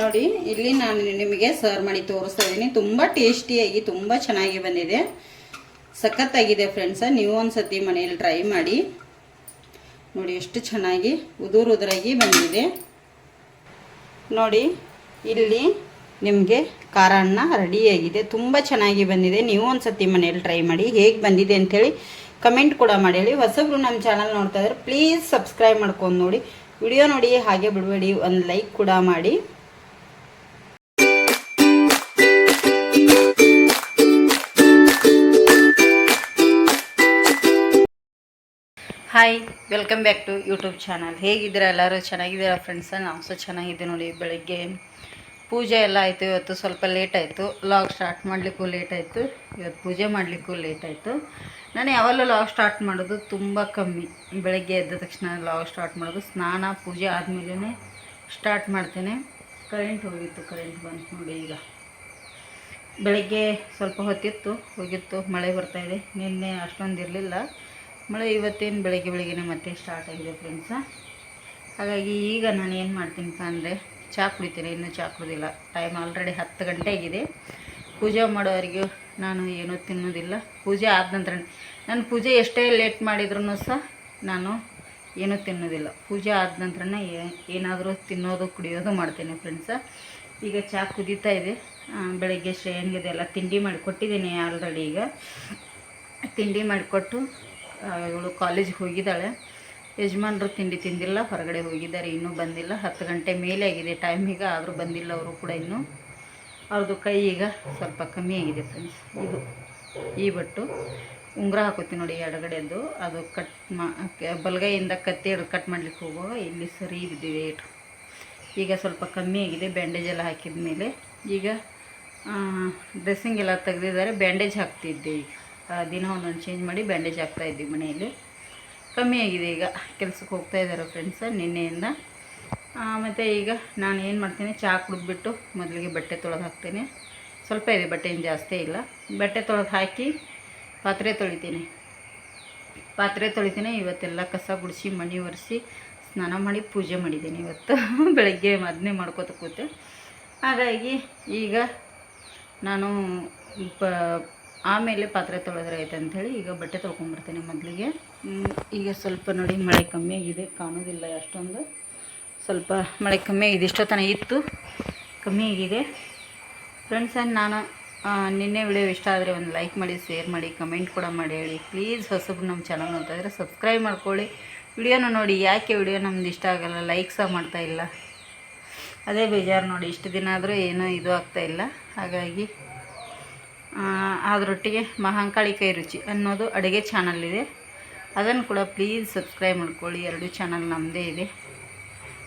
ನೋಡಿ, ಇಲ್ಲಿ ನಾನು ನಿಮಗೆ ಸರ್ವ್ ಮಾಡಿ ತೋರಿಸ್ತಾ ಇದ್ದೀನಿ. ತುಂಬ ಟೇಸ್ಟಿಯಾಗಿ ತುಂಬ ಚೆನ್ನಾಗಿ ಬಂದಿದೆ. ಸಖತ್ತಾಗಿದೆ ಫ್ರೆಂಡ್ಸ ನೀವು ಒಂದು ಸತಿ ಮನೆಯಲ್ಲಿ ಟ್ರೈ ಮಾಡಿ. ನೋಡಿ, ಎಷ್ಟು ಚೆನ್ನಾಗಿ, ಉದುರು ಉದುರಾಗಿ ಬಂದಿದೆ. ನೋಡಿ, ಇಲ್ಲಿ ನಿಮಗೆ ಖಾರ ಅನ್ನ ರೆಡಿಯಾಗಿದೆ ತುಂಬ ಚೆನ್ನಾಗಿ ಬಂದಿದೆ. ನೀವು ಒಂದು ಸತಿ ಮನೆಯಲ್ಲಿ ಟ್ರೈ ಮಾಡಿ, ಹೇಗೆ ಬಂದಿದೆ ಅಂಥೇಳಿ ಕಮೆಂಟ್ ಕೂಡ ಮಾಡಿ ಹೇಳಿ. ಹೊಸಬ್ರು ನಮ್ಮ ಚಾನಲ್ ನೋಡ್ತಾ ಇದ್ರೆ ಪ್ಲೀಸ್ ಸಬ್ಸ್ಕ್ರೈಬ್ ಮಾಡ್ಕೊಂಡು ನೋಡಿ. ವಿಡಿಯೋ ನೋಡಿ, ಹಾಗೆ ಬಿಡಬೇಡಿ. ಒಂದು ಲೈಕ್ ಕೂಡ ಮಾಡಿ. Hi welcome back to YouTube channel ಹೇಗಿದ್ದೀರಾ ಎಲ್ಲರೂ? ಚೆನ್ನಾಗಿದ್ದೀರಾ ಫ್ರೆಂಡ್ಸ ನಾವು ಸಹ ಚೆನ್ನಾಗಿದ್ದೀವಿ ನೋಡಿ ಬೆಳಗ್ಗೆ. ಪೂಜೆ ಎಲ್ಲ ಆಯಿತು, ಇವತ್ತು ಸ್ವಲ್ಪ ಲೇಟ್ ಆಯಿತು. ಲಾಗ್ ಸ್ಟಾರ್ಟ್ ಮಾಡಲಿಕ್ಕೂ ಲೇಟ್ ಆಯಿತು. ಇವತ್ತು ಪೂಜೆ ಮಾಡಲಿಕ್ಕೂ ಲೇಟ್ ಆಯಿತು. ನಾನು ಯಾವಾಗಲೂ ಲಾಗ್ ಸ್ಟಾರ್ಟ್ ಮಾಡೋದು ತುಂಬ ಕಮ್ಮಿ. ಬೆಳಗ್ಗೆ ಎದ್ದ ತಕ್ಷಣ ಲಾಗ್ ಸ್ಟಾರ್ಟ್ ಮಾಡೋದು, ಸ್ನಾನ, ಪೂಜೆ ಆದಮೇಲೆ ಸ್ಟಾರ್ಟ್ ಮಾಡ್ತೇನೆ. ಕರೆಂಟ್ ಹೋಗಿತ್ತು ಕರೆಂಟ್ ಬಂತು ನೋಡಿ ಈಗ. ಬೆಳಗ್ಗೆ ಸ್ವಲ್ಪ ಹೊತ್ತಿತ್ತು, ಹೋಗಿತ್ತು, ಮಳೆ ಬರ್ತಾಯಿದೆ ನಿನ್ನೆ ಅಷ್ಟೊಂದು ಇರಲಿಲ್ಲ. ಮಳೆ ಇವತ್ತೇನು ಬೆಳಗ್ಗೆ ಬೆಳಗ್ಗೆನೇ ಮತ್ತೆ ಸ್ಟಾರ್ಟ್ ಆಗಿದೆ ಫ್ರೆಂಡ್ಸ ಹಾಗಾಗಿ ಈಗ ನಾನು ಏನು ಮಾಡ್ತೀನಿ ಅಂದರೆ ಚಹಾ ಕುಡಿತೀನಿ, ಇನ್ನೂ ಚಹಾ ಕುಡಿದಿಲ್ಲ. ಟೈಮ್ ಆಲ್ರೆಡಿ ಹತ್ತು ಗಂಟೆ ಆಗಿದೆ. ಪೂಜೆ ಮಾಡೋವರೆಗೂ ನಾನು ಏನೂ ತಿನ್ನೋದಿಲ್ಲ. ಪೂಜೆ ಆದ ನಂತರ, ನಾನು ಪೂಜೆ ಎಷ್ಟೇ ಲೇಟ್ ಮಾಡಿದ್ರೂ ಸಹ ನಾನು ಏನೂ ತಿನ್ನೋದಿಲ್ಲ. ಪೂಜೆ ಆದ ನಂತರ ಏನಾದರೂ ತಿನ್ನೋದು, ಕುಡಿಯೋದು ಮಾಡ್ತೀನಿ ಫ್ರೆಂಡ್ಸ ಈಗ ಚಹಾ ಕುದೀತಾ ಇದೆ. ಬೆಳಗ್ಗೆ ಶ್ರೇಯನ್ಗೆ ಎಲ್ಲ ತಿಂಡಿ ಮಾಡಿಕೊಟ್ಟಿದ್ದೀನಿ ಆಲ್ರೆಡಿ ಈಗ. ತಿಂಡಿ ಮಾಡಿಕೊಟ್ಟು ಇವಳು ಕಾಲೇಜಿಗೆ ಹೋಗಿದ್ದಾಳೆ. ಯಜಮಾನ್ರು ತಿಂಡಿ ತಿಂದಿಲ್ಲ, ಹೊರಗಡೆ ಹೋಗಿದ್ದಾರೆ, ಇನ್ನೂ ಬಂದಿಲ್ಲ. ಹತ್ತು ಗಂಟೆ ಮೇಲೆ ಆಗಿದೆ ಟೈಮಿಗೆ ಆದರೂ ಬಂದಿಲ್ಲ ಅವರು ಕೂಡ ಇನ್ನೂ. ಅವ್ರದ್ದು ಕೈ ಈಗ ಸ್ವಲ್ಪ ಕಮ್ಮಿ ಆಗಿದೆ ಫ್ರೆಂಡ್ಸ್ ಇದು ಈ ಬಟ್ಟು. ಉಂಗುರ ಹಾಕೋತೀನಿ ನೋಡಿ ಎಡಗಡೆದು ಅದು ಕಟ್ ಮಾ ಬಲಗೈಯಿಂದ ಕತ್ತಿ ಹಿಡ್ದು ಕಟ್ ಮಾಡ್ಲಿಕ್ಕೆ ಹೋಗುವಾಗ ಇಲ್ಲಿ ಸರಿ ಬಿದ್ದಿದೆ ಇಟ್ಟು ಈಗ ಸ್ವಲ್ಪ ಕಮ್ಮಿ ಆಗಿದೆ ಬ್ಯಾಂಡೇಜ್ ಎಲ್ಲ ಹಾಕಿದ ಮೇಲೆ ಈಗ ಡ್ರೆಸ್ಸಿಂಗ್ ಎಲ್ಲ ತೆಗೆದಿದ್ದಾರೆ ಬ್ಯಾಂಡೇಜ್ ಹಾಕ್ತಿದ್ದೆ ಈಗ. ದಿನ ಒಂದೊಂದು ಚೇಂಜ್ ಮಾಡಿ ಬ್ಯಾಂಡೇಜ್ ಹಾಕ್ತಾ ಇದ್ವಿ ಮನೆಯಲ್ಲಿ. ಕಮ್ಮಿ ಆಗಿದೆ ಈಗ, ಕೆಲಸಕ್ಕೆ ಹೋಗ್ತಾ ಇದ್ದಾರೆ ಫ್ರೆಂಡ್ಸ ನಿನ್ನೆಯಿಂದ. ಮತ್ತು ಈಗ ನಾನು ಏನು ಮಾಡ್ತೀನಿ, ಚಹಾ ಕುಡಿದ್ಬಿಟ್ಟು ಮೊದಲಿಗೆ ಬಟ್ಟೆ ತೊಳೆದು ಹಾಕ್ತೀನಿ. ಸ್ವಲ್ಪ ಇದೆ, ಬಟ್ಟೆ ಏನು ಜಾಸ್ತಿ ಇಲ್ಲ. ಬಟ್ಟೆ ತೊಳೆದು ಹಾಕಿ ಪಾತ್ರೆ ತೊಳಿತೀನಿ. ಪಾತ್ರೆ ತೊಳಿತೀನಿ, ಇವತ್ತೆಲ್ಲ ಕಸ ಗುಡಿಸಿ, ಮಣಿ ಒರೆಸಿ, ಸ್ನಾನ ಮಾಡಿ ಪೂಜೆ ಮಾಡಿದ್ದೀನಿ ಇವತ್ತು. ಬೆಳಗ್ಗೆ ಅದನ್ನೇ ಮಾಡ್ಕೋತ ಕೂತೆ. ಹಾಗಾಗಿ ಈಗ ನಾನು ಆಮೇಲೆ ಪಾತ್ರೆ ತೊಳೆದ್ರೆ ಆಯ್ತು ಅಂಥೇಳಿ ಈಗ ಬಟ್ಟೆ ತೊಳ್ಕೊಂಬರ್ತೀನಿ ಮೊದಲಿಗೆ ಈಗ ಸ್ವಲ್ಪ ನೋಡಿ ಮಳೆ ಕಮ್ಮಿ ಆಗಿದೆ ಕಾಣೋದಿಲ್ಲ ಅಷ್ಟೊಂದು. ಸ್ವಲ್ಪ ಮಳೆ ಕಮ್ಮಿ ಆಗಿದೆ ಇಷ್ಟೋ ತನಕ ಇತ್ತು, ಕಮ್ಮಿ ಆಗಿದೆ. ಫ್ರೆಂಡ್ಸ್ ನಾನು ನಿನ್ನೆ ವಿಡಿಯೋ ಇಷ್ಟ ಆದರೆ ಒಂದು ಲೈಕ್ ಮಾಡಿ ಶೇರ್ ಮಾಡಿ ಕಮೆಂಟ್ ಕೂಡ ಮಾಡಿ ಹೇಳಿ. ಪ್ಲೀಸ್ ಹೊಸಬ್ರು ನಮ್ಮ ಚಾನಲ್ ನೋಡ್ತಾ ಇದ್ರೆ ಸಬ್ಸ್ಕ್ರೈಬ್ ಮಾಡ್ಕೊಳ್ಳಿ. ವಿಡಿಯೋನ ನೋಡಿ ಯಾಕೆ ವಿಡಿಯೋ ನಮ್ದು ಇಷ್ಟ ಆಗೋಲ್ಲ ಲೈಕ್ ಸಹ ಮಾಡ್ತಾಯಿಲ್ಲ ಅದೇ ಬೇಜಾರು ನೋಡಿ, ಇಷ್ಟು ದಿನ ಆದರೂ ಏನೂ ಇದು ಆಗ್ತಾಯಿಲ್ಲ ಹಾಗಾಗಿ ಅದರೊಟ್ಟಿಗೆ ಮಹಾಂಕಾಳಿ ಕೈ ರುಚಿ ಅನ್ನೋದು ಅಡುಗೆ ಚಾನಲ್ ಇದೆ ಅದನ್ನು ಕೂಡ ಪ್ಲೀಸ್ ಸಬ್ಸ್ಕ್ರೈಬ್ ಮಾಡ್ಕೊಳ್ಳಿ. ಎರಡು ಚಾನಲ್ ನಮ್ಮದೇ ಇದೆ.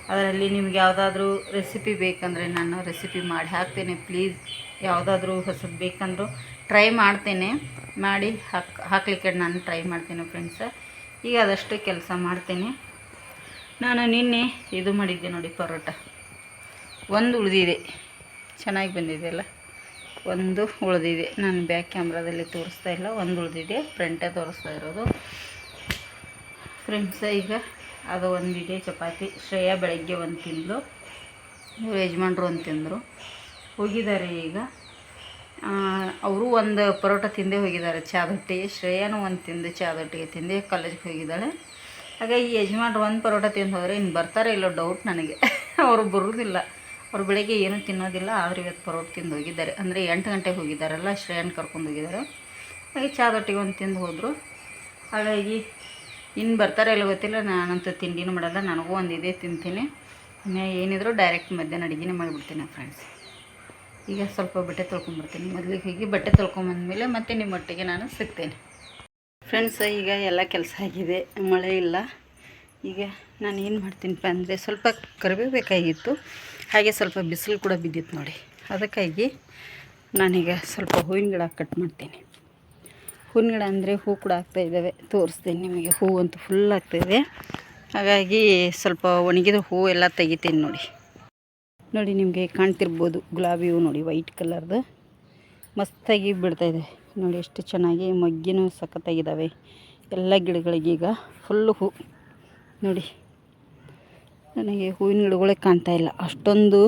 ಅದರಲ್ಲಿ ನಿಮ್ಗೆ ಯಾವುದಾದ್ರೂ ರೆಸಿಪಿ ಬೇಕಂದರೆ ನಾನು ರೆಸಿಪಿ ಮಾಡಿ ಹಾಕ್ತೇನೆ. ಪ್ಲೀಸ್ ಯಾವುದಾದ್ರೂ ಹೊಸದು ಬೇಕಂದರೂ ಟ್ರೈ ಮಾಡ್ತೇನೆ. ಮಾಡಿ ಹಾಕಿ, ಹಾಕ್ಲಿಕ್ಕೆ ನಾನು ಟ್ರೈ ಮಾಡ್ತೇನೆ ಫ್ರೆಂಡ್ಸ ಈಗ ಅದಷ್ಟು ಕೆಲಸ ಮಾಡ್ತೇನೆ. ನಾನು ನಿನ್ನೆ ಇದು ಮಾಡಿದ್ದೆ ನೋಡಿ ಪರೋಟ. ಒಂದು ಉಳಿದಿದೆ. ಚೆನ್ನಾಗಿ ಬಂದಿದೆ ಅಲ್ಲ? ಒಂದು ಉಳಿದಿದೆ. ನಾನು ಬ್ಯಾಕ್ ಕ್ಯಾಮ್ರಾದಲ್ಲಿ ತೋರಿಸ್ತಾ ಇಲ್ಲ, ಒಂದು ಉಳಿದಿದೆ. ಫ್ರಂಟೇ ತೋರಿಸ್ತಾ ಇರೋದು. ಫ್ರೆಂಡ್ಸ, ಈಗ ಅದು ಒಂದಿದೆ ಚಪಾತಿ. ಶ್ರೇಯಾ ಬೆಳಗ್ಗೆ ಒಂದು ತಿಂದಳು ಇವ್ರು ಯಜಮಾನ್ರು ಒಂದು ತಿಂದರು. ಹೋಗಿದ್ದಾರೆ ಈಗ. ಅವರು ಒಂದು ಪರೋಟ ತಿಂದೇ ಹೋಗಿದ್ದಾರೆ. ಚಾದೊಟ್ಟಿಗೆ. ಶ್ರೇಯಾನು ಒಂದು ತಿಂದು ಚಾದೊಟ್ಟಿಗೆ ತಿಂದೇ ಕಾಲೇಜ್ಗೆ ಹೋಗಿದ್ದಾಳೆ. ಹಾಗಾಗಿ ಯಜಮಾನ್ರು ಒಂದು ಪರೋಟ ತಿಂದು ಹೋದರೆ ಇನ್ನು ಬರ್ತಾರೆ ಇಲ್ಲೋ ಡೌಟ್ ನನಗೆ. ಅವರು ಬರೋದಿಲ್ಲ. ಅವ್ರು ಬೆಳಗ್ಗೆ ಏನೂ ತಿನ್ನೋದಿಲ್ಲ, ಆದರೆ ಇವತ್ತು ಪರೋಟ ತಿಂದು ಹೋಗಿದ್ದಾರೆ. ಅಂದರೆ ಎಂಟು ಗಂಟೆಗೆ ಹೋಗಿದ್ದಾರಲ್ಲ, ಶ್ರೇಯನ್ ಕರ್ಕೊಂಡು ಹೋಗಿದ್ದಾರೆ. ಹಾಗೆ ಚಾದೊಟ್ಟಿಗೆ ಒಂದು ತಿಂದು ಹೋದರು. ಹಾಗಾಗಿ ಇನ್ನು ಬರ್ತಾರೆ ಇಲ್ಲ ಗೊತ್ತಿಲ್ಲ, ನಾನಂತೂ ತಿಂಡಿನೂ ಮಾಡಲ್ಲ, ನನಗೂ ಒಂದು ಇದೇ ತಿಂತೀನಿ. ಏನಿದ್ರು ಡೈರೆಕ್ಟ್ ಮಧ್ಯಾಹ್ನ ಅಡುಗೆನೇ ಮಾಡಿಬಿಡ್ತೀನಿ ಫ್ರೆಂಡ್ಸ್ ಈಗ ಸ್ವಲ್ಪ ಬಟ್ಟೆ ತೊಳ್ಕೊಂಬರ್ತೀನಿ ಮೊದಲಿಗೆ ಹೋಗಿ ಬಟ್ಟೆ ತೊಳ್ಕೊಂಬಂದ್ಮೇಲೆ ಮತ್ತೆ ನಿಮ್ಮೊಟ್ಟಿಗೆ ನಾನು ಸಿಗ್ತೇನೆ. ಫ್ರೆಂಡ್ಸ್ ಈಗ ಎಲ್ಲ ಕೆಲಸ ಆಗಿದೆ, ಮಳೆ ಇಲ್ಲ. ಈಗ ನಾನು ಏನು ಮಾಡ್ತೀನಪ್ಪ ಅಂದರೆ ಸ್ವಲ್ಪ ಕರಿಬೇವು ಬೇಕಾಗಿತ್ತು ಹಾಗೆ ಸ್ವಲ್ಪ ಬಿಸಿಲು ಕೂಡ ಬಿದ್ದಿತ್ತು ನೋಡಿ. ಅದಕ್ಕಾಗಿ ನಾನೀಗ ಸ್ವಲ್ಪ ಹೂವಿನ ಗಿಡ ಕಟ್ ಮಾಡ್ತೀನಿ. ಹೂವಿನ ಗಿಡ ಅಂದರೆ ಹೂ ಕೂಡ ಆಗ್ತಾ ಇದ್ದಾವೆ. ತೋರಿಸ್ತೀನಿ ನಿಮಗೆ. ಹೂ ಅಂತೂ ಫುಲ್ ಆಗ್ತಾಯಿದೆ ಹಾಗಾಗಿ ಸ್ವಲ್ಪ ಒಣಗಿದ ಹೂ ಎಲ್ಲ ತೆಗಿತೀನಿ ನೋಡಿ. ನೋಡಿ ನಿಮಗೆ ಕಾಣ್ತಿರ್ಬೋದು ಗುಲಾಬಿ ಹೂ ನೋಡಿ ವೈಟ್ ಕಲರ್ದು ಮಸ್ತಾಗಿ ಬಿಡ್ತಾಯಿದೆ ನೋಡಿ ಎಷ್ಟು ಚೆನ್ನಾಗಿ ಮಗ್ಗಿನೂ ಸಖತ್ತಾಗಿದ್ದಾವೆ. ಎಲ್ಲ ಗಿಡಗಳಿಗೀಗ ಫುಲ್ಲು ಹೂ. ನೋಡಿ. ನನಗೆ ಹೂವಿನ ಗಿಡಗಳೇ ಕಾಣ್ತಾ ಇಲ್ಲ. ಅಷ್ಟೊಂದು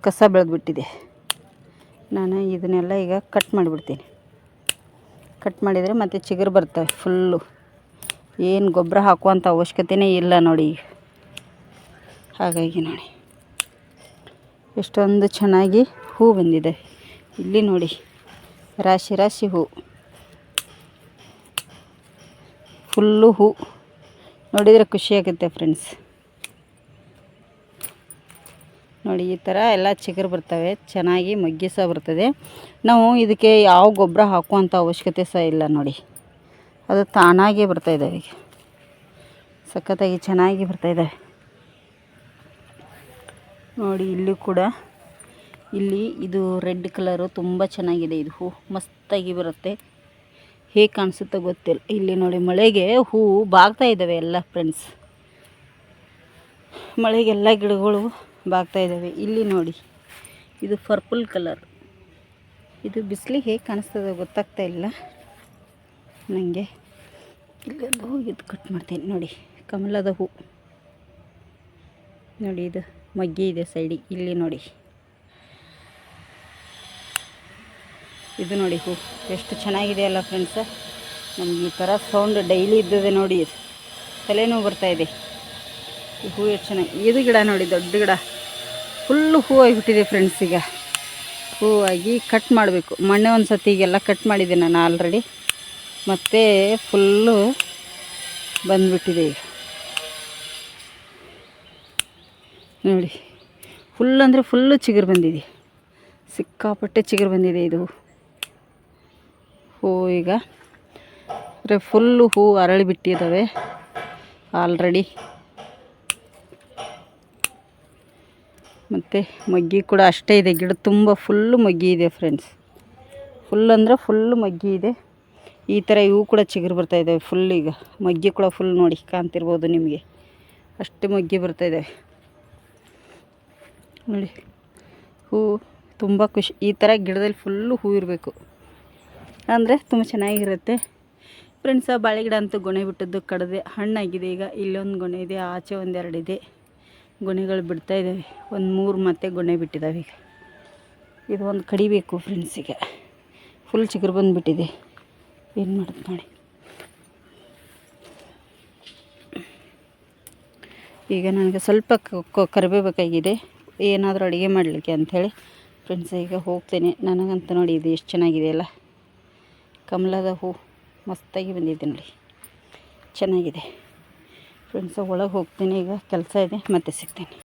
ಕಸ ಬೆಳೆದ್ಬಿಟ್ಟಿದೆ. ನಾನು ಇದನ್ನೆಲ್ಲ ಈಗ ಕಟ್ ಮಾಡಿಬಿಡ್ತೀನಿ. ಕಟ್ ಮಾಡಿದರೆ ಮತ್ತೆ ಚಿಗುರು ಬರ್ತವೆ ಫುಲ್ಲು ಏನು ಗೊಬ್ಬರ ಹಾಕುವಂಥ ಅವಶ್ಯಕತೆಯೇ ಇಲ್ಲ ನೋಡಿ ಹಾಗಾಗಿ ನೋಡಿ. ಎಷ್ಟೊಂದು ಚೆನ್ನಾಗಿ ಹೂ ಬಂದಿದೆ. ಇಲ್ಲಿ ನೋಡಿ, ರಾಶಿ ರಾಶಿ ಹೂ. ಫುಲ್ಲು ಹೂ. ನೋಡಿದರೆ ಖುಷಿಯಾಗುತ್ತೆ ಫ್ರೆಂಡ್ಸ್ ನೋಡಿ, ಈ ಥರ ಎಲ್ಲ ಚಿಗರು ಬರ್ತವೆ, ಚೆನ್ನಾಗಿ ಮಗ್ಗಿ ಸಹ ಬರ್ತದೆ. ನಾವು ಇದಕ್ಕೆ ಯಾವ ಗೊಬ್ಬರ ಹಾಕುವಂಥ ಅವಶ್ಯಕತೆ ಸಹ ಇಲ್ಲ ನೋಡಿ. ಅದು ತಾನಾಗೇ ಬರ್ತಾಯಿದ್ದಾವೆ ಈಗ. ಸಖತ್ತಾಗಿ ಚೆನ್ನಾಗಿ ಬರ್ತಾ ಇದ್ದಾವೆ ನೋಡಿ, ಇಲ್ಲಿ ಕೂಡ ಇಲ್ಲಿ ಇದು ರೆಡ್ ಕಲರು ತುಂಬ ಚೆನ್ನಾಗಿದೆ. ಇದು ಹೂ ಮಸ್ತಾಗಿ ಬರುತ್ತೆ. ಹೇಗೆ ಕಾಣಿಸುತ್ತೋ ಗೊತ್ತಿಲ್ಲ. ಇಲ್ಲಿ ನೋಡಿ ಮಳೆಗೆ ಹೂವು ಬಾಗ್ತಾ ಇದ್ದಾವೆ ಎಲ್ಲ ಫ್ರೆಂಡ್ಸ್ ಮಳೆಗೆಲ್ಲ ಗಿಡಗಳು ಬಾಗ್ತಾ ಇದ್ದಾವೆ. ಇಲ್ಲಿ ನೋಡಿ, ಇದು ಪರ್ಪಲ್ ಕಲರ್ ಇದು ಬಿಸಿಲಿಗೆ ಹೇಗೆ ಕಾಣಿಸ್ತದೆ ಗೊತ್ತಾಗ್ತಾ ಇಲ್ಲ. ನನಗೆ ಇಲ್ಲೊಂದು ಇದು ಕಟ್ ಮಾಡ್ತೀನಿ. ನೋಡಿ, ಕಮಲದ ಹೂ. ನೋಡಿ ಇದು ಮಗ್ಗಿ ಇದೆ ಸೈಡಿಗೆ ಇಲ್ಲಿ ನೋಡಿ ಇದು ನೋಡಿ, ಹೂ, ಎಷ್ಟು ಚೆನ್ನಾಗಿದೆ ಅಲ್ಲ ಫ್ರೆಂಡ್ಸ ನಮ್ಗೆ ಈ ಥರ ಸೌಂಡ್ ಡೈಲಿ ಇದ್ದದೆ ನೋಡಿ, ತಲೆನೋವು ಬರ್ತಾ ಇದೆ. ಈ ಹೂ ಎಷ್ಟು ಚೆನ್ನಾಗಿ, ಇದು ಗಿಡ ನೋಡಿ, ದೊಡ್ಡ ಗಿಡ. ಫುಲ್ಲು ಹೂ ಆಗಿಬಿಟ್ಟಿದೆ ಫ್ರೆಂಡ್ಸ್ ಈಗ. ಹೂವಾಗಿ ಕಟ್ ಮಾಡಬೇಕು. ಮೊನ್ನೆ ಒಂದು ಸತಿ ಈಗೆಲ್ಲ ಕಟ್ ಮಾಡಿದ್ದೆ ನಾನು ಆಲ್ರೆಡಿ ಮತ್ತು ಫುಲ್ಲು ಬಂದುಬಿಟ್ಟಿದೆ ನೋಡಿ ಫುಲ್ ಅಂದರೆ ಫುಲ್ಲು ಚಿಗುರು ಬಂದಿದೆ. ಸಿಕ್ಕಾಪಟ್ಟೆ ಚಿಗುರು ಬಂದಿದೆ ಇದು. ಹೂ ಈಗ. ಅಂದರೆ ಫುಲ್ಲು ಹೂವು ಅರಳಿ ಬಿಟ್ಟಿದ್ದಾವೆ ಆಲ್ರೆಡಿ ಮತ್ತು ಮಗ್ಗಿ ಕೂಡ ಅಷ್ಟೇ ಇದೆ. ಗಿಡ ತುಂಬ ಫುಲ್ಲು ಮಗ್ಗಿ ಇದೆ ಫ್ರೆಂಡ್ಸ್ ಫುಲ್ ಅಂದರೆ ಫುಲ್ಲು ಮಗ್ಗಿ ಇದೆ. ಈ ಥರ ಇವು ಕೂಡ ಚಿಗುರು ಬರ್ತಾಯಿದ್ದಾವೆ ಫುಲ್ ಈಗ. ಮಗ್ಗಿ ಕೂಡ ಫುಲ್ ನೋಡಿ ಕಾಣ್ತಿರ್ಬೋದು ನಿಮಗೆ. ಅಷ್ಟು ಮಗ್ಗಿ ಬರ್ತಾ ಇದ್ದಾವೆ ನೋಡಿ. ಹೂ, ತುಂಬ ಖುಷಿ. ಈ ಥರ ಗಿಡದಲ್ಲಿ ಫುಲ್ಲು ಹೂ ಇರಬೇಕು. ಅಂದರೆ ತುಂಬ ಚೆನ್ನಾಗಿರುತ್ತೆ. ಫ್ರೆಂಡ್ಸ್ ಆ ಬಾಳೆ ಗಿಡ ಅಂತೂ ಗೊಣೆ ಬಿಟ್ಟದ್ದು ಕಡದೆ ಹಣ್ಣಾಗಿದೆ. ಈಗ ಇಲ್ಲೊಂದು ಗೊಣೆ ಇದೆ, ಆಚೆ ಒಂದೆರಡು ಇದೆ. ಗೊನೆಗಳು ಬಿಡ್ತಾ ಇದ್ದಾವೆ ಒಂದು ಮೂರು ಮತ್ತೆ ಗೊಣೆ ಬಿಟ್ಟಿದ್ದಾವೆ ಈಗ. ಇದು ಒಂದು ಕಡಿಬೇಕು ಫ್ರೆಂಡ್ಸಿಗೆ ಫುಲ್ ಚಿಗುರು ಬಂದುಬಿಟ್ಟಿದೆ. ಏನು ಮಾಡೋದು ನೋಡಿ. ಈಗ ನನಗೆ ಸ್ವಲ್ಪ ಕರಿಬೇಬೇಕಾಗಿದೆ ಏನಾದರೂ ಅಡುಗೆ ಮಾಡಲಿಕ್ಕೆ ಅಂಥೇಳಿ ಫ್ರೆಂಡ್ಸ್ ಈಗ ಹೋಗ್ತೇನೆ. ನನಗಂತೂ ನೋಡಿ ಇದು ಎಷ್ಟು ಚೆನ್ನಾಗಿದೆ ಅಲ್ಲ. ಕಮಲದ ಹೂ ಮಸ್ತಾಗಿ ಬಂದಿದೆ ನೋಡಿ. ಚೆನ್ನಾಗಿದೆ. ಫ್ರೆಂಡ್ಸ್ ಒಳಗೆ ಹೋಗ್ತೀನಿ ಈಗ, ಕೆಲಸ ಇದೆ, ಮತ್ತೆ ಸಿಗ್ತೀನಿ.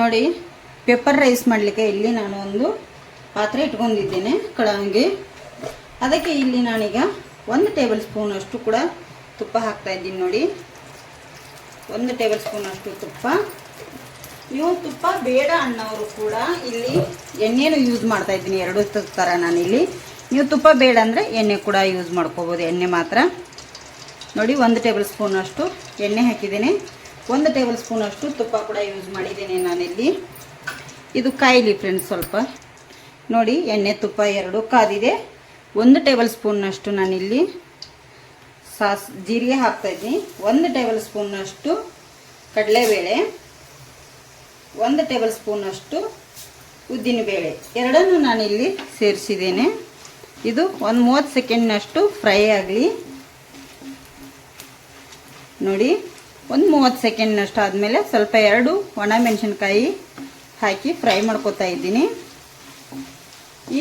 ನೋಡಿ ಪೆಪ್ಪರ್ ರೈಸ್ ಮಾಡಲಿಕ್ಕೆ ಇಲ್ಲಿ ನಾನು ಒಂದು ಪಾತ್ರೆ ಇಟ್ಕೊಂಡಿದ್ದೇನೆ ಕಡಂಗಿ ಅದಕ್ಕೆ ಇಲ್ಲಿ ನಾನೀಗ ಒಂದು ಟೇಬಲ್ ಸ್ಪೂನ್ ಅಷ್ಟು ಕೂಡ ತುಪ್ಪ ಹಾಕ್ತಾ ಇದ್ದೀನಿ ನೋಡಿ. ಒಂದು ಟೇಬಲ್ ಸ್ಪೂನ್ ಅಷ್ಟು ತುಪ್ಪ. ನೀವು ತುಪ್ಪ ಬೇಡ ಅನ್ನೋರು ಕೂಡ ಇಲ್ಲಿ ಎಣ್ಣೆನೂ ಯೂಸ್ ಮಾಡ್ತಾ ಇದ್ದೀನಿ, ಎರಡು ಥರ ನಾನಿಲ್ಲಿ ನೀವು ತುಪ್ಪ ಬೇಡ ಅಂದರೆ ಎಣ್ಣೆ ಕೂಡ ಯೂಸ್ ಮಾಡ್ಕೋಬೋದು. ಎಣ್ಣೆ ಮಾತ್ರ. ನೋಡಿ, ಒಂದು ಟೇಬಲ್ ಸ್ಪೂನಷ್ಟು ಎಣ್ಣೆ ಹಾಕಿದ್ದೀನಿ. ಒಂದು ಟೇಬಲ್ ಸ್ಪೂನಷ್ಟು ತುಪ್ಪ ಕೂಡ ಯೂಸ್ ಮಾಡಿದ್ದೀನಿ ನಾನಿಲ್ಲಿ. ಇದು ಕಾಯಿಲಿ ಫ್ರೆಂಡ್ಸ್ ಸ್ವಲ್ಪ. ನೋಡಿ, ಎಣ್ಣೆ, ತುಪ್ಪ ಎರಡು ಕಾದಿದೆ. ಒಂದು ಟೇಬಲ್ ಸ್ಪೂನ್ನಷ್ಟು ನಾನಿಲ್ಲಿ ಸಾಸ್, ಜೀರಿಗೆ ಹಾಕ್ತಾಯಿದ್ದೀನಿ ಒಂದು ಟೇಬಲ್ ಸ್ಪೂನ್ನಷ್ಟು ಕಡಲೆಬೇಳೆ. ಒಂದು ಟೇಬಲ್ ಸ್ಪೂನಷ್ಟು ಉದ್ದಿನಬೇಳೆ. ಎರಡನ್ನು ನಾನಿಲ್ಲಿ ಸೇರಿಸಿದ್ದೇನೆ. ಇದು ಒಂದು ಮೂವತ್ತು ಸೆಕೆಂಡ್ನಷ್ಟು ಫ್ರೈ ಆಗಲಿ. ನೋಡಿ, ಒಂದು ಮೂವತ್ತು ಸೆಕೆಂಡ್ನಷ್ಟು ಆದಮೇಲೆ ಸ್ವಲ್ಪ ಎರಡು ಒಣ ಮೆಣಸಿನ್ಕಾಯಿ ಹಾಕಿ ಫ್ರೈ ಮಾಡ್ಕೋತಾ ಇದ್ದೀನಿ.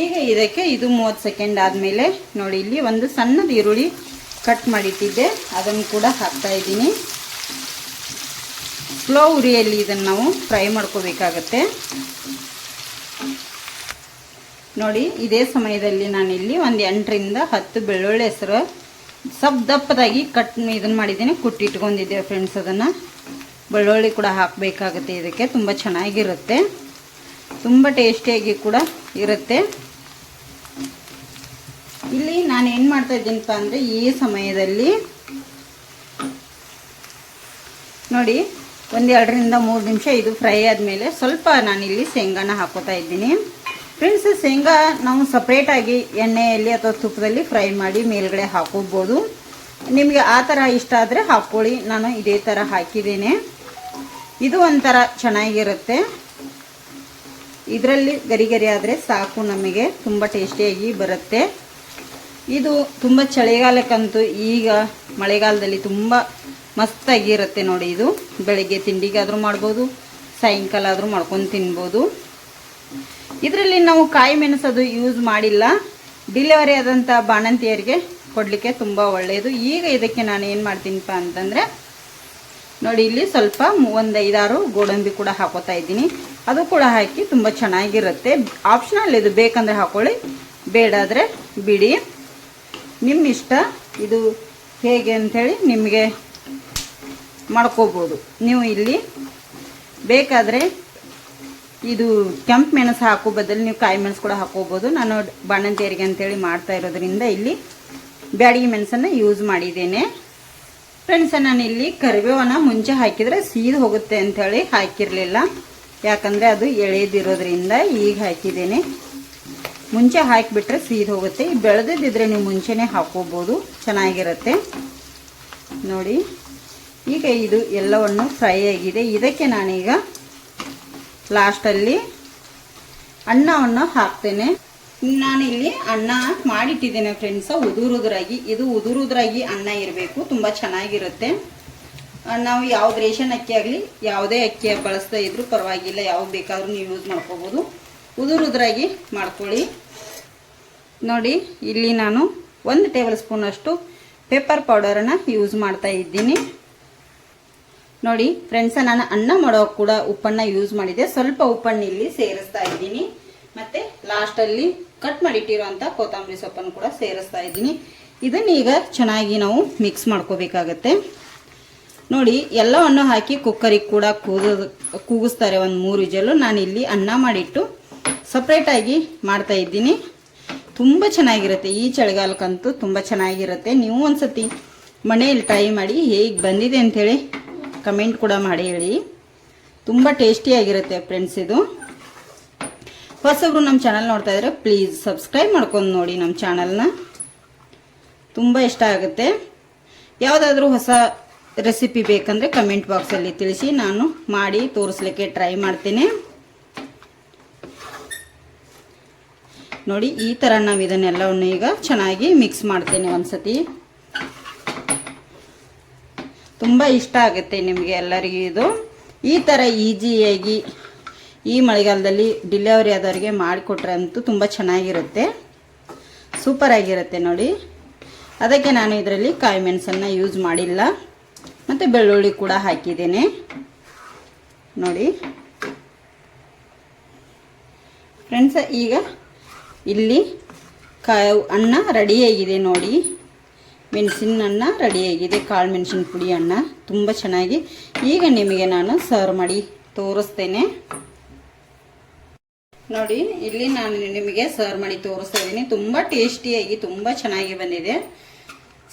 ಈಗ ಇದಕ್ಕೆ ಇದು ಮೂವತ್ತು ಸೆಕೆಂಡ್ ಆದಮೇಲೆ ನೋಡಿ, ಇಲ್ಲಿ ಒಂದು ಸಣ್ಣದ ಈರುಳ್ಳಿ ಕಟ್ ಮಾಡಿಟ್ಟಿದ್ದೆ. ಅದನ್ನು ಕೂಡ ಹಾಕ್ತಾ ಇದ್ದೀನಿ. ಸ್ಲೋ ಉರಿಯಲ್ಲಿ ಇದನ್ನು ನಾವು ಫ್ರೈ ಮಾಡ್ಕೋಬೇಕಾಗತ್ತೆ. ನೋಡಿ, ಇದೇ ಸಮಯದಲ್ಲಿ ನಾನಿಲ್ಲಿ ಒಂದು ಎಂಟರಿಂದ ಹತ್ತು ಬೆಳ್ಳುಳ್ಳಿ ಹೆಸರು ಸಬ್ ದಪ್ಪದಾಗಿ ಕಟ್ ಇದನ್ನು ಮಾಡಿದ್ದೀನಿ ಕುಟ್ಟಿಟ್ಕೊಂಡಿದ್ದೆ ಫ್ರೆಂಡ್ಸ್ ಅದನ್ನು. ಬೆಳ್ಳುಳ್ಳಿ ಕೂಡ ಹಾಕಬೇಕಾಗುತ್ತೆ, ಇದಕ್ಕೆ ತುಂಬ ಚೆನ್ನಾಗಿರುತ್ತೆ. ತುಂಬ ಟೇಸ್ಟಿಯಾಗಿ ಕೂಡ ಇರುತ್ತೆ. ಇಲ್ಲಿ ನಾನು ಏನು ಮಾಡ್ತಾ ಇದ್ದೀನಪ್ಪ ಅಂದರೆ, ಈ ಸಮಯದಲ್ಲಿ ನೋಡಿ ಒಂದೆರಡರಿಂದ ಮೂರು ನಿಮಿಷ ಇದು ಫ್ರೈ ಆದಮೇಲೆ ಸ್ವಲ್ಪ ನಾನಿಲ್ಲಿ ಶೇಂಗಾನ ಹಾಕೋತಾ ಇದ್ದೀನಿ. ಫ್ರೆಂಡ್ಸ್ ಶೇಂಗಾ ನಾವು ಸಪ್ರೇಟಾಗಿ ಎಣ್ಣೆಯಲ್ಲಿ ಅಥವಾ ತುಪ್ಪದಲ್ಲಿ ಫ್ರೈ ಮಾಡಿ ಮೇಲ್ಗಡೆ ಹಾಕೋಬೋದು. ನಿಮಗೆ ಆ ಥರ ಇಷ್ಟ ಆದರೆ ಹಾಕ್ಕೊಳ್ಳಿ ನಾನು ಇದೇ ಥರ ಹಾಕಿದ್ದೇನೆ. ಇದು ಒಂಥರ ಚೆನ್ನಾಗಿರುತ್ತೆ. ಇದರಲ್ಲಿ ಗರಿ ಗರಿ ಆದರೆ ಸಾಕು ನಮಗೆ. ತುಂಬ ಟೇಸ್ಟಿಯಾಗಿ ಬರುತ್ತೆ. ಇದು ತುಂಬ ಚಳಿಗಾಲಕ್ಕಂತೂ ಈಗ ಮಳೆಗಾಲದಲ್ಲಿ ತುಂಬ ಮಸ್ತಾಗಿರುತ್ತೆ ನೋಡಿ ಇದು. ಬೆಳಿಗ್ಗೆ ತಿಂಡಿಗಾದರೂ ಮಾಡ್ಬೋದು, ಸಾಯಂಕಾಲ ಆದರೂ ಮಾಡ್ಕೊಂಡು ತಿನ್ಬೋದು. ಇದರಲ್ಲಿ ನಾವು ಕಾಯಿ ಮೆಣಸದು ಯೂಸ್ ಮಾಡಿಲ್ಲ. ಡಿಲಿವರಿ ಆದಂಥ ಬಾಣಂತಿಯರಿಗೆ ಕೊಡಲಿಕ್ಕೆ ತುಂಬ ಒಳ್ಳೆಯದು ಈಗ ಇದಕ್ಕೆ ನಾನು ಏನು ಮಾಡ್ತೀನಿಪ್ಪ ಅಂತಂದರೆ, ನೋಡಿ ಇಲ್ಲಿ ಸ್ವಲ್ಪ ಒಂದು ಐದಾರು ಗೋಡಂಬಿ ಕೂಡ ಹಾಕೋತಾ ಇದ್ದೀನಿ. ಅದು ಕೂಡ ಹಾಕಿ ತುಂಬ ಚೆನ್ನಾಗಿರುತ್ತೆ. ಆಪ್ಷನಲ್ ಇದು ಬೇಕಂದರೆ ಹಾಕೊಳ್ಳಿ ಬೇಡಾದರೆ ಬಿಡಿ. ನಿಮ್ಮ ಇಷ್ಟ ಇದು ಹೇಗೆ ಅಂಥೇಳಿ ನಿಮಗೆ ಮಾಡ್ಕೋಬೋದು. ನೀವು ಇಲ್ಲಿ ಬೇಕಾದರೆ ಇದು ಕೆಂಪು ಮೆಣಸು ಹಾಕೋ ಬದಲು ನೀವು ಕಾಯಿ ಮೆಣಸು ಕೂಡ ಹಾಕೋಬೋದು. ನಾನು ಬಾಣಂತಿಯರಿಗೆ ಅಂತೇಳಿ ಮಾಡ್ತಾ ಇರೋದ್ರಿಂದ ಇಲ್ಲಿ ಬ್ಯಾಡಿಗೆ ಮೆಣಸನ್ನು ಯೂಸ್ ಮಾಡಿದ್ದೇನೆ. ಫ್ರೆಂಡ್ಸ ನಾನು ಇಲ್ಲಿ ಕರಿಬೇವನ್ನ ಮುಂಚೆ ಹಾಕಿದರೆ ಸೀದ್ ಹೋಗುತ್ತೆ ಅಂಥೇಳಿ ಹಾಕಿರಲಿಲ್ಲ. ಯಾಕಂದರೆ ಅದು ಎಳೆದಿರೋದ್ರಿಂದ ಈಗ ಹಾಕಿದ್ದೇನೆ. ಮುಂಚೆ ಹಾಕಿಬಿಟ್ರೆ ಸೀದ್ ಹೋಗುತ್ತೆ. ಬೆಳೆದಿದ್ದರೆ ನೀವು ಮುಂಚೆನೇ ಹಾಕೋಬೋದು. ಚೆನ್ನಾಗಿರುತ್ತೆ. ನೋಡಿ, ಈಗ ಇದು ಎಲ್ಲವನ್ನು ಫ್ರೈ ಆಗಿದೆ. ಇದಕ್ಕೆ ನಾನೀಗ ಲಾಸ್ಟಲ್ಲಿ ಅನ್ನವನ್ನು ಹಾಕ್ತೇನೆ. ನಾನಿಲ್ಲಿ ಅನ್ನ ಮಾಡಿಟ್ಟಿದ್ದೇನೆ ಫ್ರೆಂಡ್ಸ ಉದುರುದ್ರಾಗಿ ಇದು ಉದುರುದ್ರಾಗಿ ಅನ್ನ ಇರಬೇಕು, ತುಂಬ ಚೆನ್ನಾಗಿರುತ್ತೆ. ನಾವು ಯಾವ್ದು ರೇಷನ್ ಅಕ್ಕಿ ಆಗಲಿ, ಯಾವುದೇ ಅಕ್ಕಿ ಬಳಸ್ತಾ ಇದ್ರೂ ಪರವಾಗಿಲ್ಲ ಯಾವ್ದು ಬೇಕಾದ್ರೂ ನೀವು ಯೂಸ್ ಮಾಡ್ಕೋಬೋದು. ಉದುರುದ್ರಾಗಿ ಮಾಡ್ಕೊಳ್ಳಿ. ನೋಡಿ, ಇಲ್ಲಿ ನಾನು ಒಂದು ಟೇಬಲ್ ಸ್ಪೂನಷ್ಟು ಪೇಪರ್ ಪೌಡರನ್ನು ಯೂಸ್ ಮಾಡ್ತಾ ಇದ್ದೀನಿ. ನೋಡಿ ಫ್ರೆಂಡ್ಸ ನಾನು ಅನ್ನ ಮಾಡೋ ಕೂಡ ಉಪ್ಪನ್ನ ಯೂಸ್ ಮಾಡಿದೆ ಸ್ವಲ್ಪ ಉಪ್ಪನ್ನ ಇಲ್ಲಿ ಸೇರಿಸ್ತಾ ಇದ್ದೀನಿ. ಮತ್ತೆ ಲಾಸ್ಟಲ್ಲಿ ಕಟ್ ಮಾಡಿಟ್ಟಿರೋಂಥ ಕೊತ್ತಂಬರಿ ಸೊಪ್ಪನ್ನು ಕೂಡ ಸೇರಿಸ್ತಾ ಇದ್ದೀನಿ. ಇದನ್ನ ಈಗ ಚೆನ್ನಾಗಿ ನಾವು ಮಿಕ್ಸ್ ಮಾಡ್ಕೋಬೇಕಾಗತ್ತೆ. ನೋಡಿ, ಎಲ್ಲವನ್ನು ಹಾಕಿ ಕುಕ್ಕರಿಗೆ ಕೂಡ ಕೂದ, ಕೂಗಿಸ್ತಾರೆ ಒಂದು ಮೂರು ವಿಜಲು ನಾನು ಇಲ್ಲಿ ಅನ್ನ ಮಾಡಿಟ್ಟು ಸಪ್ರೇಟಾಗಿ ಮಾಡ್ತಾ ಇದ್ದೀನಿ. ತುಂಬ ಚೆನ್ನಾಗಿರುತ್ತೆ. ಈ ಚಳಿಗಾಲಕ್ಕಂತೂ ತುಂಬ ಚೆನ್ನಾಗಿರುತ್ತೆ. ನೀವು ಒಂದ್ಸತಿ ಮನೆಯಲ್ಲಿ ಟ್ರೈ ಮಾಡಿ ಹೇಗೆ ಬಂದಿದೆ ಅಂಥೇಳಿ ಕಮೆಂಟ್ ಕೂಡ ಮಾಡಿ ಹೇಳಿ. ತುಂಬ ಟೇಸ್ಟಿಯಾಗಿರುತ್ತೆ ಫ್ರೆಂಡ್ಸ್ ಇದು. ಹೊಸಬ್ರು ನಮ್ಮ ಚಾನಲ್ ನೋಡ್ತಾ ಇದ್ರೆ ಪ್ಲೀಸ್ ಸಬ್ಸ್ಕ್ರೈಬ್ ಮಾಡ್ಕೊಂಡು ನೋಡಿ ನಮ್ಮ ಚಾನಲ್ನ. ತುಂಬ ಇಷ್ಟ ಆಗುತ್ತೆ. ಯಾವುದಾದ್ರೂ ಹೊಸ ರೆಸಿಪಿ ಬೇಕಂದರೆ ಕಮೆಂಟ್ ಬಾಕ್ಸಲ್ಲಿ ತಿಳಿಸಿ ನಾನು ಮಾಡಿ ತೋರಿಸ್ಲಿಕ್ಕೆ ಟ್ರೈ ಮಾಡ್ತೀನಿ. ನೋಡಿ ಈ ಥರ ನಾವು ಇದನ್ನೆಲ್ಲವನ್ನು ಈಗ ಚೆನ್ನಾಗಿ ಮಿಕ್ಸ್ ಮಾಡ್ತೇನೆ ಒಂದ್ಸತಿ. ತುಂಬ ಇಷ್ಟ ಆಗುತ್ತೆ ನಿಮಗೆ ಎಲ್ಲರಿಗೂ ಇದು. ಈ ಥರ ಈಸಿಯಾಗಿ ಈ ಮಳೆಗಾಲದಲ್ಲಿ ಡಿಲೆವರಿ ಆದವರಿಗೆ ಮಾಡಿಕೊಟ್ರೆ ಅಂತೂ ತುಂಬ ಚೆನ್ನಾಗಿರುತ್ತೆ. ಸೂಪರ್ ಆಗಿರುತ್ತೆ ನೋಡಿ. ಅದಕ್ಕೆ ನಾನು ಇದರಲ್ಲಿ ಕಾಯಿ ಮೆಣಸನ್ನು ಯೂಸ್ ಮಾಡಿಲ್ಲ. ಮತ್ತು ಬೆಳ್ಳುಳ್ಳಿ ಕೂಡ ಹಾಕಿದ್ದೇನೆ. ನೋಡಿ. ಫ್ರೆಂಡ್ಸ್ ಈಗ ಇಲ್ಲಿ ಕಾಯಿ ಅನ್ನ ರೆಡಿಯಾಗಿದೆ ನೋಡಿ. ಮೆಣಸಿನ ಅನ್ನ ರೆಡಿಯಾಗಿದೆ ಕಾಳು ಮೆಣಸಿನ ಪುಡಿ ಅನ್ನ ತುಂಬ ಚೆನ್ನಾಗಿ. ಈಗ ನಿಮಗೆ ನಾನು ಸರ್ವ್ ಮಾಡಿ ತೋರಿಸ್ತೇನೆ. ನೋಡಿ, ಇಲ್ಲಿ ನಾನು ನಿಮಗೆ ಸರ್ವ್ ಮಾಡಿ ತೋರಿಸ್ತಾ ಇದ್ದೀನಿ. ತುಂಬ ಟೇಸ್ಟಿಯಾಗಿ ತುಂಬ ಚೆನ್ನಾಗಿ ಬಂದಿದೆ.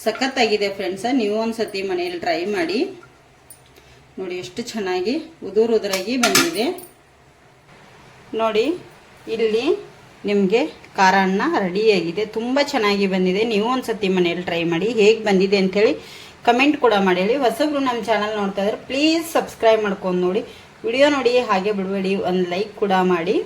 ಸಖತ್ತಾಗಿದೆ ಫ್ರೆಂಡ್ಸ ನೀವು ಒಂದ್ಸತಿ ಮನೆಯಲ್ಲಿ ಟ್ರೈ ಮಾಡಿ. ನೋಡಿ, ಎಷ್ಟು ಚೆನ್ನಾಗಿ, ಉದುರು ಉದುರಾಗಿ ಬಂದಿದೆ. ನೋಡಿ, ಇಲ್ಲಿ ನಿಮಗೆ ಖಾರ ಅನ್ನ ರೆಡಿಯಾಗಿದೆ. ತುಂಬ ಚೆನ್ನಾಗಿ ಬಂದಿದೆ. ನೀವು ಒಂದ್ಸತಿ ಮನೆಯಲ್ಲಿ ಟ್ರೈ ಮಾಡಿ ಹೇಗೆ ಬಂದಿದೆ ಅಂಥೇಳಿ ಕಮೆಂಟ್ ಕೂಡ ಮಾಡಿ ಹೇಳಿ. ಹೊಸಬ್ರು ನಮ್ಮ ಚಾನಲ್ ನೋಡ್ತಾ ಇದ್ರೆ ಪ್ಲೀಸ್ ಸಬ್ಸ್ಕ್ರೈಬ್ ಮಾಡ್ಕೊಂಡು ನೋಡಿ. ವಿಡಿಯೋ ನೋಡಿ ಹಾಗೆ ಬಿಡಬೇಡಿ. ಒಂದು ಲೈಕ್ ಕೂಡ ಮಾಡಿ.